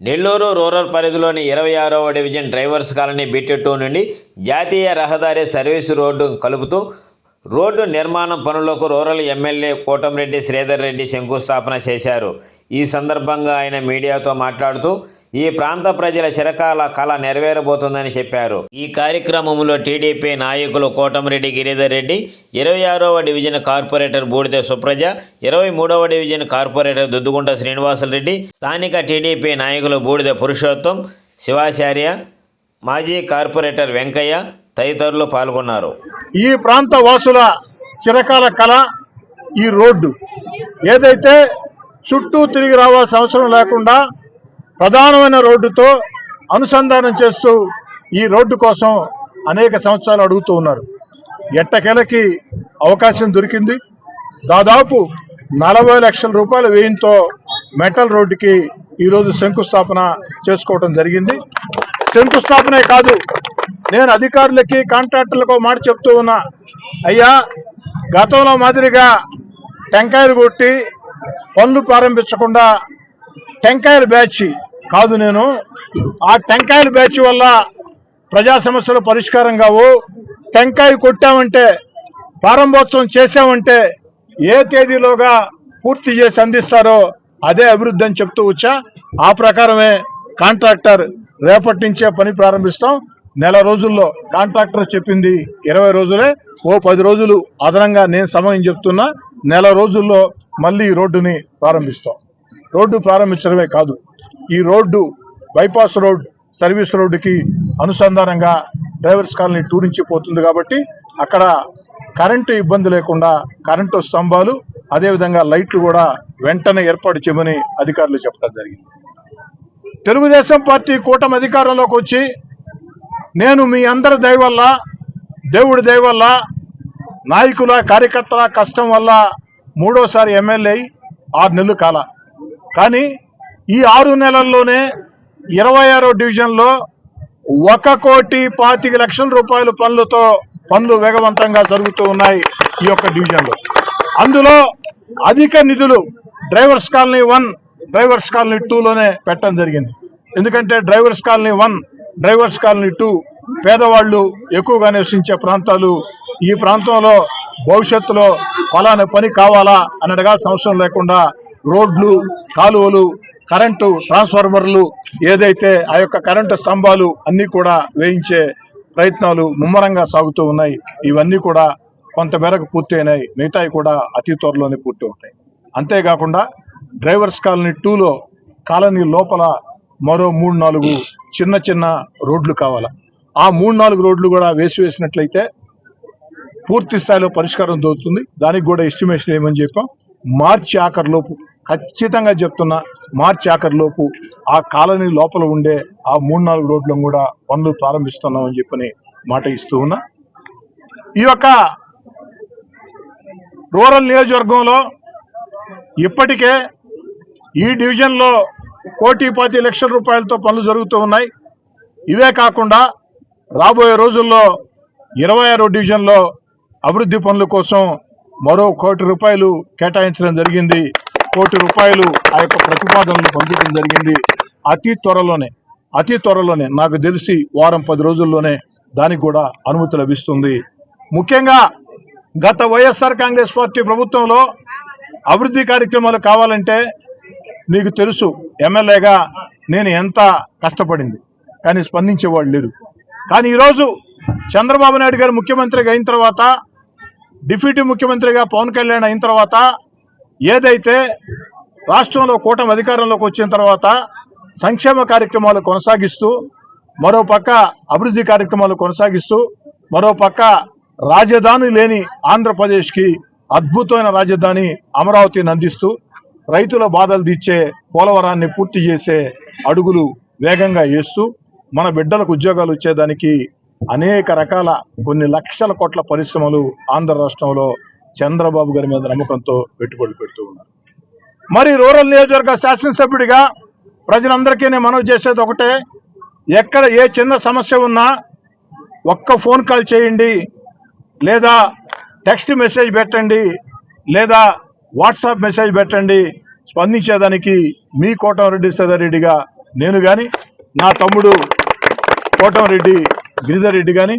Nellore rural పరిధిలోని ఇరవై ఆరవ division drivers colony bit two నుండి జాతీయ రహదారి సర్వీసు రోడ్డు కలుపుతూ రోడ్డు నిర్మాణం పనులకు రూరల్ ఎమ్మెల్యే కోటంరెడ్డి శ్రీధర్ రెడ్డి శంకుస్థాపన చేశారు. ఈ సందర్భంగా ఆయన మీడియాతో మాట్లాడుతూ ఈ ప్రాంత ప్రజల చిరకాల కళ నెరవేరబోతుందని చెప్పారు. ఈ కార్యక్రమంలో టీడీపీ నాయకులు కోటమిరెడ్డి గిరిధర్ రెడ్డి ఇరవై ఆరవ డివిజన్ కార్పొరేటర్ బూడిద సుప్రజ ఇరవై మూడవ డివిజన్ కార్పొరేటర్ దుద్దుగుంట శ్రీనివాసులరెడ్డి స్థానిక టీడీపీ నాయకులు బూడిద పురుషోత్తం శివాచార్య మాజీ కార్పొరేటర్ వెంకయ్య తదితరులు పాల్గొన్నారు. ఈ ప్రాంత వాసుల చిరకాల కళ ఈ రోడ్డు. ఏదైతే చుట్టూ తిరిగి రావాల్సిన అవసరం లేకుండా ప్రధానమైన రోడ్డుతో అనుసంధానం చేస్తూ ఈ రోడ్డు కోసం అనేక సంవత్సరాలు అడుగుతూ ఉన్నారు. ఎట్టకెలకి అవకాశం దొరికింది. దాదాపు నలభై లక్షల రూపాయల వ్యయంతో మెటల్ రోడ్డుకి ఈరోజు శంకుస్థాపన చేసుకోవడం జరిగింది. శంకుస్థాపనే కాదు నేను అధికారులకి కాంట్రాక్టర్లకు మాట చెప్తూ ఉన్నా. అయ్యా గతంలో మాదిరిగా టెంకాయలు కొట్టి పనులు ప్రారంభించకుండా టెంకాయల బ్యాచ్ కాదు నేను ఆ టెంకాయల బ్యాచ్ వల్ల ప్రజా సమస్యలు పరిష్కారం కావు. టెంకాయ కొట్టామంటే ప్రారంభోత్సవం చేశామంటే ఏ తేదీలోగా పూర్తి చేసి అందిస్తారో అదే అభివృద్ధి అని చెప్తూ వచ్చా. ఆ ప్రకారమే కాంట్రాక్టర్ రేపటి నుంచే పని ప్రారంభిస్తాం. నెల రోజుల్లో కాంట్రాక్టర్ చెప్పింది ఇరవై రోజులే. ఓ పది రోజులు అదనంగా నేను సమయం చెప్తున్నా. నెల రోజుల్లో మళ్ళీ రోడ్డుని ప్రారంభిస్తాం. రోడ్డు ప్రారంభించడమే కాదు. ఈ రోడ్డు బైపాస్ రోడ్ సర్వీస్ రోడ్డుకి అనుసంధానంగా డ్రైవర్స్ కాలనీ టూ నుంచి పోతుంది కాబట్టి అక్కడ కరెంటు ఇబ్బంది లేకుండా కరెంటు స్తంభాలు అదేవిధంగా లైట్లు కూడా వెంటనే ఏర్పాటు చేయమని అధికారులు చెప్తారు జరిగింది. తెలుగుదేశం పార్టీ కూటమి అధికారంలోకి వచ్చి నేను మీ అందరి దయవల్ల దేవుడి దయవల్ల నాయకుల కార్యకర్తల కష్టం వల్ల మూడోసారి ఎమ్మెల్యే అయి ఆరు నెలలు కాల. కానీ ఈ ఆరు నెలల్లోనే ఇరవై ఆరో డివిజన్లో ఒక కోటి పాతిక లక్షల రూపాయల పనులతో పనులు వేగవంతంగా జరుగుతూ ఉన్నాయి ఈ యొక్క డివిజన్లో. అందులో అధిక నిధులు drivers colony one drivers colony టూలోనే పెట్టడం జరిగింది. ఎందుకంటే drivers colony one drivers colony two పేదవాళ్ళు ఎక్కువగా నివసించే ప్రాంతాలు. ఈ ప్రాంతంలో భవిష్యత్తులో ఫలానా పని కావాలా అని అడగాల్సిన అవసరం లేకుండా రోడ్లు కాలువలు కరెంటు ట్రాన్స్ఫార్మర్లు ఏదైతే ఆ యొక్క కరెంటు స్తంభాలు అన్నీ కూడా వేయించే ప్రయత్నాలు ముమ్మరంగా సాగుతూ ఉన్నాయి. ఇవన్నీ కూడా కొంతమేరకు పూర్తయినాయి. మిగతాయి కూడా అతి త్వరలోనే పూర్తి అవుతాయి అంతేకాకుండా డ్రైవర్స్ కాలనీ టూలో కాలనీ లోపల మరో మూడు నాలుగు చిన్న చిన్న రోడ్లు కావాలా. ఆ మూడు నాలుగు రోడ్లు కూడా వేసి వేసినట్లయితే పూర్తి స్థాయిలో పరిష్కారం దొరుకుతుంది. దానికి కూడా ఎస్టిమేషన్ ఏమని చెప్పాం? మార్చి ఆఖరిలోపు ఖచ్చితంగా చెప్తున్నా మార్చి ఆఖరిలోపు ఆ కాలనీ లోపల ఉండే ఆ మూడు నాలుగు రోడ్లను కూడా పనులు ప్రారంభిస్తున్నామని చెప్పని మాట ఇస్తూ ఉన్నా. ఈ యొక్క రూరల్ నియోజకవర్గంలో ఇప్పటికే ఈ డివిజన్లో కోటి పది లక్షల రూపాయలతో పనులు జరుగుతూ ఉన్నాయి. ఇవే కాకుండా రాబోయే రోజుల్లో ఇరవై ఆరో డివిజన్లో అభివృద్ధి పనుల కోసం మరో కోటి రూపాయలు కేటాయించడం జరిగింది. కోటి రూపాయలు ఆ యొక్క ప్రతిపాదనలు పంపించడం జరిగింది. అతి త్వరలోనే అతి త్వరలోనే నాకు తెలిసి వారం పది రోజుల్లోనే దానికి కూడా అనుమతి లభిస్తుంది. ముఖ్యంగా గత వైఎస్ఆర్ కాంగ్రెస్ పార్టీ ప్రభుత్వంలో అభివృద్ధి కార్యక్రమాలు కావాలంటే మీకు తెలుసు ఎమ్మెల్యేగా నేను ఎంత కష్టపడింది కానీ స్పందించేవాళ్ళు లేరు కానీ ఈరోజు చంద్రబాబు నాయుడు గారు ముఖ్యమంత్రిగా అయిన తర్వాత డిప్యూటీ ముఖ్యమంత్రిగా పవన్ కళ్యాణ్ అయిన తర్వాత ఏదైతే రాష్ట్రంలో కూటమి అధికారంలోకి వచ్చిన తర్వాత సంక్షేమ కార్యక్రమాలు కొనసాగిస్తూ మరోపక్క అభివృద్ధి కార్యక్రమాలు కొనసాగిస్తూ మరోపక్క రాజధాని లేని ఆంధ్రప్రదేశ్కి అద్భుతమైన రాజధాని అమరావతిని అందిస్తూ రైతుల బాధలు తీర్చే పోలవరాన్ని పూర్తి చేసే అడుగులు వేగంగా వేస్తూ మన బిడ్డలకు ఉద్యోగాలు వచ్చేదానికి అనేక రకాల కొన్ని లక్షల కోట్ల పరిశ్రమలు ఆంధ్ర రాష్ట్రంలో చంద్రబాబు గారి మీద నమ్మకంతో పెట్టుబడులు పెడుతూ ఉన్నారు. మరి రూరల్ నియోజకవర్గ శాసనసభ్యుడిగా ప్రజలందరికీ నేను మనవి చేసేది ఒకటే ఎక్కడ ఏ చిన్న సమస్య ఉన్నా ఒక్క ఫోన్ కాల్ చేయండి లేదా టెక్స్ట్ మెసేజ్ పెట్టండి లేదా వాట్సాప్ మెసేజ్ పెట్టండి. స్పందించేదానికి మీ కోటమిరెడ్డి సదారెడ్డిగా నేను కానీ నా తమ్ముడు కోటంరెడ్డి గిరిధర్ రెడ్డి కానీ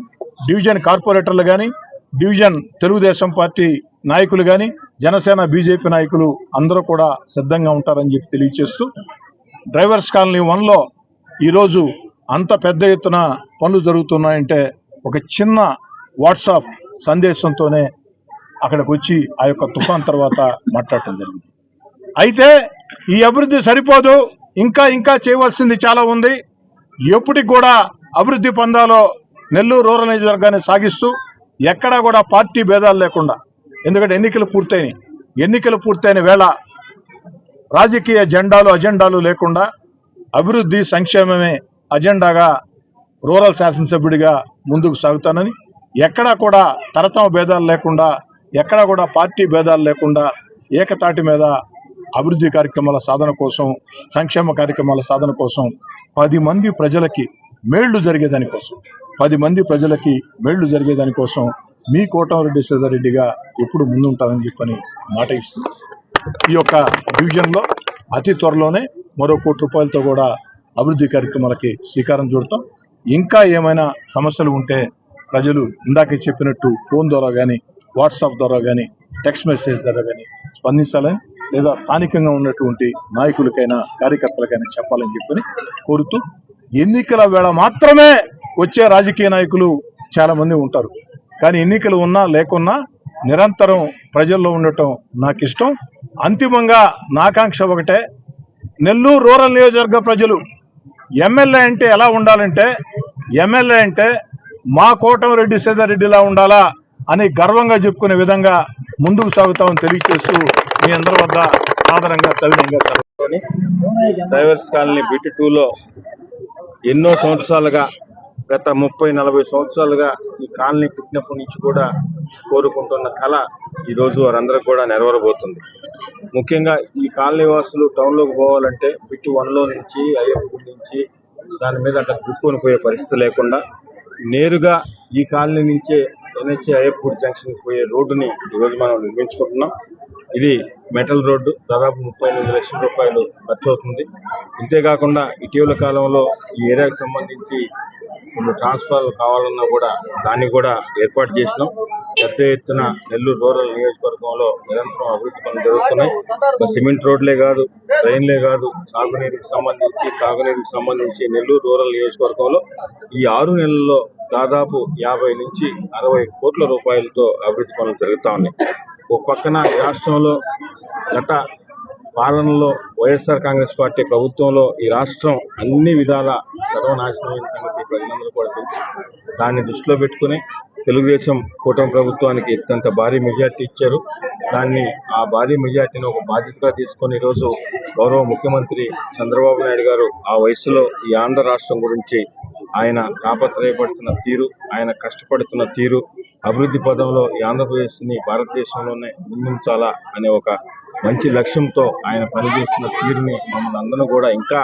డివిజన్ కార్పొరేటర్లు కానీ డివిజన్ తెలుగుదేశం పార్టీ నాయకులు కానీ జనసేన బీజేపీ నాయకులు అందరూ కూడా సిద్ధంగా ఉంటారని చెప్పి తెలియజేస్తూ డ్రైవర్స్ కాలనీ వన్లో ఈరోజు అంత పెద్ద ఎత్తున పనులు జరుగుతున్నాయంటే ఒక చిన్న వాట్సాప్ సందేశంతోనే అక్కడికి వచ్చి ఆ యొక్క తుఫాన్ తర్వాత మాట్లాడటం జరిగింది. అయితే ఈ అభివృద్ధి సరిపోదు ఇంకా ఇంకా చేయవలసింది చాలా ఉంది. ఎప్పటికి కూడా అభివృద్ధి పొందాలో నెల్లూరు రూరల్ నియోజకవర్గాన్ని సాగిస్తూ ఎక్కడా కూడా పార్టీ భేదాలు లేకుండా ఎందుకంటే ఎన్నికలు పూర్తయినాయి. ఎన్నికలు పూర్తయిన వేళ రాజకీయ జెండాలు అజెండాలు లేకుండా అభివృద్ధి సంక్షేమమే అజెండాగా రూరల్ శాసనసభ్యుడిగా ముందుకు సాగుతానని ఎక్కడా కూడా తరతమ భేదాలు లేకుండా ఎక్కడా కూడా పార్టీ భేదాలు లేకుండా ఏకతాటి మీద అభివృద్ధి కార్యక్రమాల సాధన కోసం సంక్షేమ కార్యక్రమాల సాధన కోసం పది మంది ప్రజలకి మేళ్ళు జరిగేదానికోసం పది మంది ప్రజలకి మేళ్ళు జరిగేదానికోసం మీ కోటమరెడ్డి శ్రీధర్రెడ్డిగా ఎప్పుడు ముందుంటానని చెప్పని మాట ఇస్తుంది. ఈ యొక్క డివిజన్లో అతి త్వరలోనే మరో కోటి రూపాయలతో కూడా అభివృద్ధి కార్యక్రమాలకి శ్రీకారం చూడటం ఇంకా ఏమైనా సమస్యలు ఉంటే ప్రజలు ఇందాకే చెప్పినట్టు ఫోన్ ద్వారా కానీ వాట్సాప్ ద్వారా కానీ టెక్స్ట్ మెసేజ్ ద్వారా కానీ స్పందించాలని లేదా స్థానికంగా ఉన్నటువంటి నాయకులకైనా కార్యకర్తలకైనా చెప్పాలని చెప్పని కోరుతూ ఎన్నికల వేళ మాత్రమే వచ్చే రాజకీయ నాయకులు చాలామంది ఉంటారు కానీ ఎన్నికలు ఉన్నా లేకున్నా నిరంతరం ప్రజల్లో ఉండటం నాకు ఇష్టం అంతిమంగా నాకాంక్ష ఒకటే నెల్లూరు రూరల్ నియోజకవర్గ ప్రజలు ఎమ్మెల్యే అంటే ఎలా ఉండాలంటే ఎమ్మెల్యే అంటే మా కోటమిరెడ్డి సీతారెడ్డిలా ఉండాలా అని గర్వంగా చెప్పుకునే విధంగా ముందుకు సాగుతామని తెలియజేస్తూ మీ అందరి వద్ద ఆదరంగా సవినయంగా సెలవు. డ్రైవర్స్ కాలనీ బిట్ టూలో ఎన్నో సంవత్సరాలుగా గత ముప్పై నలభై సంవత్సరాలుగా ఈ కాలనీ పుట్టినప్పటి నుంచి కూడా కోరుకుంటున్న కళ ఈరోజు వారందరికి కూడా నెరవేరబోతుంది. ముఖ్యంగా ఈ కాలనీ వాసులు టౌన్లోకి పోవాలంటే బిట్టు వన్లో నుంచి అయ్యప్ప నుంచి దాని మీద అట్లా దుక్కుని పోయే పరిస్థితి లేకుండా నేరుగా ఈ కాలనీ నుంచే ఎన్హెచ్ అయ్యప్పూడి జంక్షన్ పోయే రోడ్డుని ఈరోజు మనం నిర్మించుకుంటున్నాం. ఇది మెటల్ రోడ్డు దాదాపు ముప్పై ఎనిమిది లక్షల రూపాయలు ఖర్చు అవుతుంది. ఇంతేకాకుండా ఇటీవల కాలంలో ఈ ఏరియాకు సంబంధించి కొన్ని ట్రాన్స్ఫర్లు కావాలన్నా కూడా దాన్ని కూడా ఏర్పాటు చేసినాం. పెద్ద ఎత్తున నెల్లూరు రూరల్ నియోజకవర్గంలో నిరంతరం అభివృద్ధి పనులు జరుగుతున్నాయి. సిమెంట్ రోడ్లే కాదు ట్రైన్లే కాదు సాగునీరుకి సంబంధించి తాగునీరుకి సంబంధించి నెల్లూరు రూరల్ నియోజకవర్గంలో ఈ ఆరు నెలల్లో దాదాపు యాభై నుంచి అరవై కోట్ల రూపాయలతో అభివృద్ధి పనులు జరుగుతూ ఉన్నాయి. ఒక పక్కన రాష్ట్రంలో గత పాలనలో వైఎస్ఆర్ కాంగ్రెస్ పార్టీ ప్రభుత్వంలో ఈ రాష్ట్రం అన్ని విధాల సర్వనాశనమైన సంగతి ప్రజలందరూ కూడా తెలుసు. దాన్ని దృష్టిలో పెట్టుకుని తెలుగుదేశం కూటమి ప్రభుత్వానికి ఇంత భారీ మెజార్టీ ఇచ్చారు. దాన్ని ఆ భారీ మెజార్టీని ఒక బాధ్యతగా తీసుకొని ఈరోజు గౌరవ ముఖ్యమంత్రి చంద్రబాబు నాయుడు గారు ఆ వయసులో ఈ ఆంధ్ర రాష్ట్రం గురించి ఆయన తాపత్రయపడుతున్న తీరు ఆయన కష్టపడుతున్న తీరు అభివృద్ధి పదంలో ఈ ఆంధ్రప్రదేశ్ని భారతదేశంలోనే ముందుంచాలా అనే ఒక మంచి లక్ష్యంతో ఆయన పనిచేస్తున్న తీరుని మమ్మల్ని అందరూ కూడా ఇంకా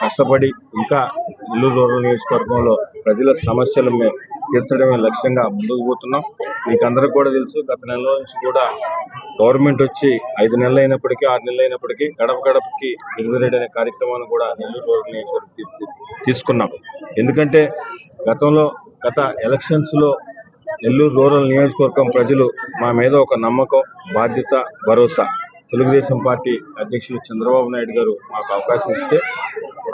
కష్టపడి ఇంకా నెల్లూరు రూరల్ నియోజకవర్గంలో ప్రజల సమస్యలు తీర్చడమే లక్ష్యంగా ముందుకు పోతున్నాం. మీకు అందరికి కూడా తెలుసు గత నెల నుంచి కూడా గవర్నమెంట్ వచ్చి ఐదు నెలలు అయినప్పటికీ ఆరు నెలలు అయినప్పటికీ గడప గడపకి ఎదురేడ్ అనే కార్యక్రమాన్ని కూడా నెల్లూరు రూరల్ నియోజకవర్గం తీసుకున్నాం. ఎందుకంటే గతంలో గత ఎలక్షన్స్లో నెల్లూరు రూరల్ నియోజకవర్గం ప్రజలు మా మీద ఒక నమ్మకం బాధ్యత భరోసా తెలుగుదేశం పార్టీ అధ్యక్షులు చంద్రబాబు నాయుడు గారు మాకు అవకాశం ఇస్తే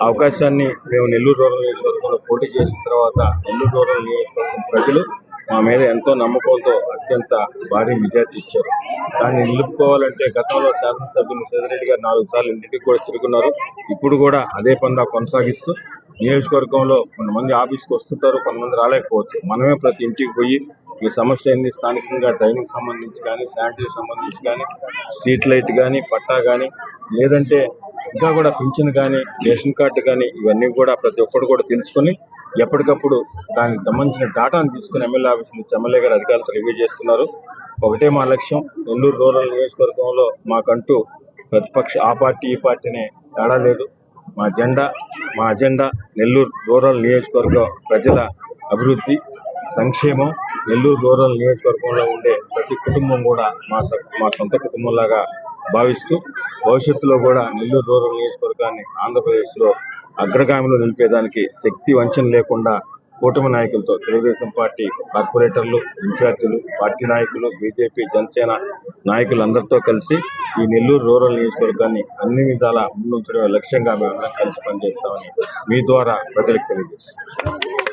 అవకాశాన్ని మేము నెల్లూరు రూరల్ నియోజకవర్గంలో పోటీ చేసిన తర్వాత నెల్లూరు రూరల్ నియోజకవర్గం ప్రజలు మా మీద ఎంతో నమ్మకంతో అత్యంత భారీ మెజార్టీ ఇచ్చారు. దాన్ని నిలుపుకోవాలంటే గతంలో శాసనసభ్యులు పెద్దిరెడ్డి గారు నాలుగు సార్లు ఇంటికి కూడా తిరుగున్నారు. ఇప్పుడు కూడా అదే పందా కొనసాగిస్తూ నియోజకవర్గంలో కొంతమంది ఆఫీస్కి వస్తుంటారు కొంతమంది రాలేకపోవచ్చు. మనమే ప్రతి ఇంటికి పోయి ఈ సమస్య ఏంది? స్థానికంగా డ్రైనింగ్ సంబంధించి కానీ శానిటరీ సంబంధించి కానీ స్ట్రీట్ లైట్ కానీ పట్టా కానీ లేదంటే ఇంకా కూడా పింఛన్ కానీ రేషన్ కార్డు కానీ ఇవన్నీ కూడా ప్రతి ఒక్కరు కూడా తెలుసుకొని ఎప్పటికప్పుడు దానికి సంబంధించిన డాటాను తీసుకుని ఎమ్మెల్యే ఆఫీస్ నుంచి ఎమ్మెల్యే గారు అధికారులతో రివ్యూ చేస్తున్నారు. ఒకటే మా లక్ష్యం నెల్లూరు రూరల్ నియోజకవర్గంలో మాకంటూ ప్రతిపక్ష ఆ పార్టీ ఈ పార్టీనే తేడా లేదు. మా జెండా మా అజెండా నెల్లూరు రూరల్ నియోజకవర్గ ప్రజల అభివృద్ధి. సంక్షేమం నెల్లూరు రూరల్ నియోజకవర్గంలో ఉండే ప్రతి కుటుంబం కూడా మా స- మా సొంత కుటుంబంలాగా భావిస్తూ భవిష్యత్తులో కూడా నెల్లూరు రూరల్ నియోజకవర్గాన్ని ఆంధ్రప్రదేశ్లో అగ్రగామిలో నిలిపేదానికి శక్తి వంచన లేకుండా కూటమి నాయకులతో తెలుగుదేశం పార్టీ కార్పొరేటర్లు ఇన్ఛార్జీలు పార్టీ నాయకులు బీజేపీ జనసేన నాయకులందరితో కలిసి ఈ నెల్లూరు రూరల్ నియోజకవర్గాన్ని అన్ని విధాలా ముందుంచడమే లక్ష్యంగా మేము కలిసి పనిచేస్తామని మీ ద్వారా ప్రజలకు తెలియజేస్తాం